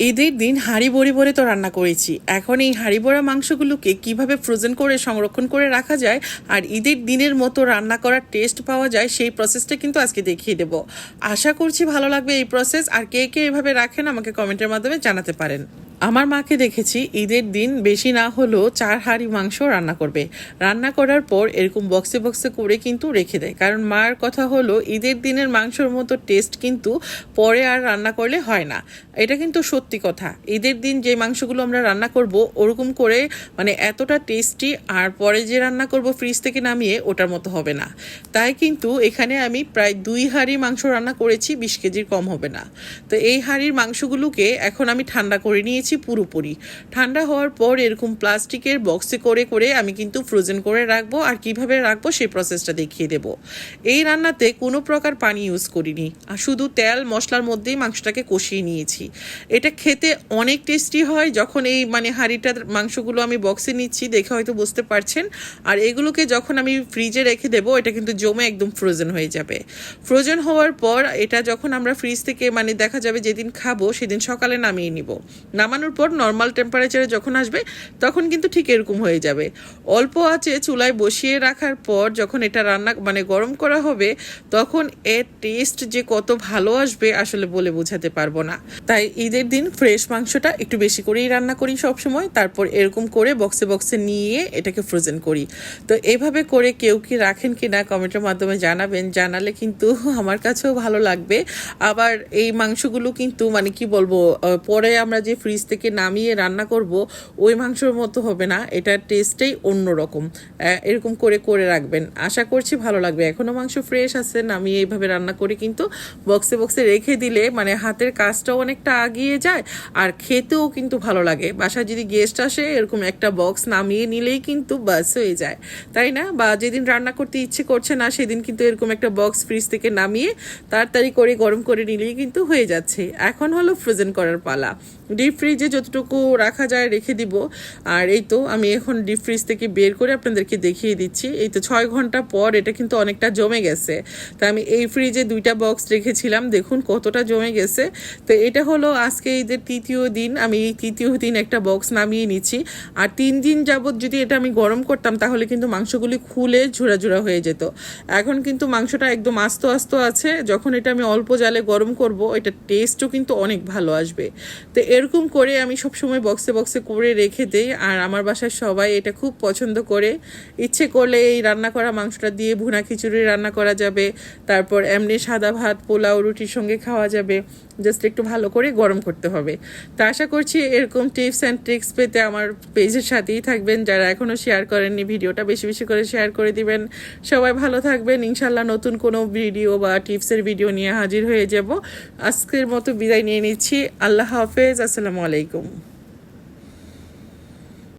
ঈদের দিন হাঁড়ি বড়ি ভরে তো রান্না করেছি। এখন এই হাঁড়ি বড়া মাংসগুলোকে কীভাবে ফ্রোজেন করে সংরক্ষণ করে রাখা যায় আর ঈদের দিনের মতো রান্না করার টেস্ট পাওয়া যায়, সেই প্রসেসটা কিন্তু আজকে দেখিয়ে দেব। আশা করছি ভালো লাগবে এই প্রসেস আর কে কে এভাবে রাখেন আমাকে কমেন্টের মাধ্যমে জানাতে পারেন। আমার মাকে দেখেছি, ঈদের দিন বেশি না হলেও চার হাঁড়ি মাংস রান্না করবে। রান্না করার পর এরকম বক্সে বক্সে করে কিন্তু রেখে দেয়। কারণ মার কথা হলো, ঈদের দিনের মাংসর মতো টেস্ট কিন্তু পরে আর রান্না করলে হয় না। এটা কিন্তু সত্যি কথা। ঈদের দিন যে মাংসগুলো আমরা রান্না করব, ওরকম করে মানে এতটা টেস্টি আর পরে যে রান্না করব ফ্রিজ থেকে নামিয়ে ওটার মতো হবে না। তাই কিন্তু এখানে আমি প্রায় দুই হাঁড়ি মাংস রান্না করেছি, বিশ কেজির কম হবে না। তো এই হাঁড়ির মাংসগুলোকে এখন আমি ঠান্ডা করে নিয়েছি। পুরোপুরি। ঠান্ডা হওয়ার পর এরকম প্লাস্টিকের বক্সে করে করে আমি কিন্তু ফ্রোজেন করে রাখব। আর কীভাবে রাখব সেই প্রসেসটা দেখিয়ে দেব। এই রান্নাতে কোনো প্রকার পানি ইউজ করিনি। আর শুধু তেল, মশলার মধ্যেই মাংসটাকে কষিয়ে নিয়েছি। এটা খেতে অনেক টেস্টি হয়। যখন এই মানে হাঁড়িটার মাংসগুলো আমি বক্সে নিচ্ছি, দেখে হয়তো বুঝতে পারছেন। আর এগুলোকে যখন আমি ফ্রিজে রেখে দেবো, এটা কিন্তু জমে একদম ফ্রোজেন হয়ে যাবে। ফ্রোজেন হওয়ার পর এটা যখন আমরা ফ্রিজ থেকে মানে দেখা যাবে যেদিন খাব, সেদিন সকালে নামিয়ে নিব। নামানোর পর নর্মাল টেম্পারেচারে যখন আসবে, তখন কিন্তু ঠিক এরকম হয়ে যাবে। অল্প আছে চুলায় বসিয়ে রাখার পর যখন এটা রান্না মানে গরম করা হবে, তখন এর টেস্ট যে কত ভালো আসবে আসলে বলে বোঝাতে পারব না। তাই ঈদের দিন ফ্রেশ মাংসটা একটু বেশি করেই রান্না করি সব সময় তারপর এরকম করে বক্সে বক্সে নিয়ে এটাকে ফ্রোজেন করি। তো এভাবে করে কেউ কি রাখেন কি না কমেন্টের মাধ্যমে জানাবেন, জানালে কিন্তু আমার কাছেও ভালো লাগবে। আবার এই মাংসগুলো কিন্তু মানে কি বলব পরে আমরা যে ফ্রিজ থেকে নামিয়ে রান্না করব, ওই মাংসর মতো হবে না। এটার টেস্টেই অন্যরকম। এরকম করে করে রাখবেন। আশা করছি ভালো লাগবে। এখনও মাংস ফ্রেশ আছে, নামিয়ে এইভাবে রান্না করে। কিন্তু বক্সে বক্সে রেখে দিলে মানে হাতের কাজটাও অনেকটা আগিয়ে যায় আর খেতেও কিন্তু ভালো লাগে। বাসায় যদি গেস্ট আসে, এরকম একটা বক্স নামিয়ে নিলেই কিন্তু বাস হয়ে যায়। তাই না? বা যেদিন রান্না করতে ইচ্ছে করছে না, সেদিন কিন্তু এরকম একটা বক্স ফ্রিজ থেকে নামিয়ে তাড়াতাড়ি করে গরম করে নিলেই কিন্তু হয়ে যাচ্ছে। এখন হলো ফ্রোজেন করার পালা। ডিপ ফ্রিজে যতটুকু রাখা যায় রেখে দিব। আর এই তো আমি এখন ডিপ ফ্রিজ থেকে বের করে আপনাদেরকে দেখিয়ে দিচ্ছি। এই তো ছয় ঘণ্টা পর এটা কিন্তু অনেকটা জমে গেছে। তা আমি এই ফ্রিজে দুইটা বক্স রেখেছিলাম। দেখুন কতটা জমে গেছে। তো এটা হলো আজকে ঈদের তৃতীয় দিন। আমি এই তৃতীয় দিন একটা বক্স নামিয়ে নিচ্ছি। আর তিন দিন যাবৎ যদি এটা আমি গরম করতাম, তাহলে কিন্তু মাংসগুলি খুলে ঝুরা ঝুরা হয়ে যেত। এখন কিন্তু মাংসটা একদম আস্ত আস্ত আছে। যখন এটা আমি অল্প জালে গরম করব, এটা টেস্টও কিন্তু অনেক ভালো আসবে। তো এরকম করে আমি সবসময় বক্সে বক্সে করে রেখে দিই। আর আমার বাসার সবাই এটা খুব পছন্দ করে। ইচ্ছে করলে এই রান্না করা মাংসটা দিয়ে ভুনা খিচুড়ি রান্না করা যাবে। তারপর এমনি সাদা ভাত, পোলাও, রুটির সঙ্গে খাওয়া যাবে। জাস্ট একটু ভালো করে গরম করতে হবে। তো আশা করছি এরকম টিপস অ্যান্ড ট্রিক্স পেতে আমার পেজের সাথেই থাকবেন। যারা এখনও শেয়ার করেননি, ভিডিওটা বেশি বেশি করে শেয়ার করে দিবেন। সবাই ভালো থাকবেন। ইনশাল্লাহ নতুন কোনো ভিডিও বা টিপসের ভিডিও নিয়ে হাজির হয়ে যাব। আজকের মতো বিদায় নিয়ে নিচ্ছি। আল্লাহ হাফেজ। আসসালামু আলাইকুম।